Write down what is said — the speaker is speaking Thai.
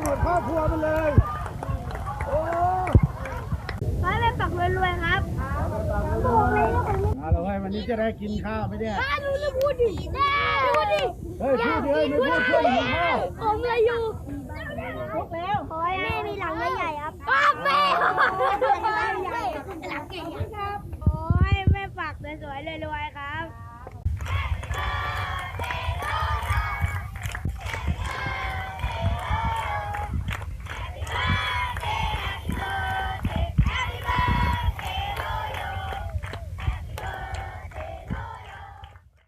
หมดครอบครัวมันเลยโอ้ขอให้แม่ปักรวยๆครับเอาละเว้ยวันนี้จะได้กินข้าวไหมเนี่ยป้าดูจะพูดดิแม่พูดดิเฮ้ยพูดเฮ้ยไม่พูดช่วยหิวข้าว ผมเลยอยู่